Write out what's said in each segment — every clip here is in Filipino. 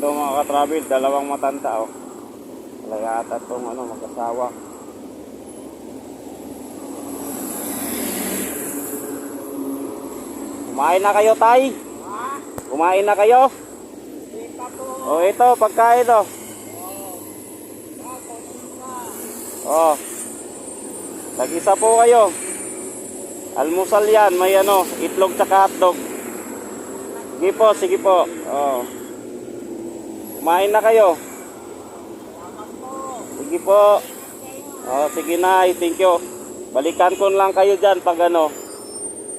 travel, dalawang matanda oh. Wala yata itong ano, mag-asawa. Kumain na kayo, Tay? Kumain na kayo? O ito, pagkain oh. Oh. Tag-isa po kayo. Almusal yan, may ano, itlog tsaka hotdog. Sige po, sige po. Oh. Kumain na kayo. Sige po. Oh, sige na, thank you. Balikan ko lang kayo dyan pag ano,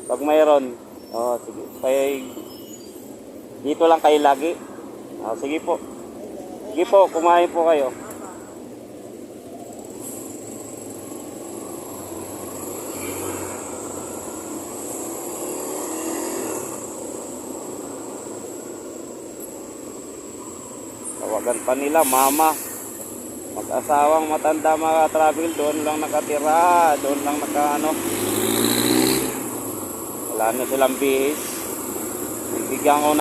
pag mayroon. Oh, sige. Kay, dito lang kayo lagi. Oh, sige po. Sige po, kumain po kayo. Tawagan pa nila, mama. Mag-asawang matanda mga travel, doon lang nakatira, doon lang naka ano. Wala na silang bihis. Bibigyan ko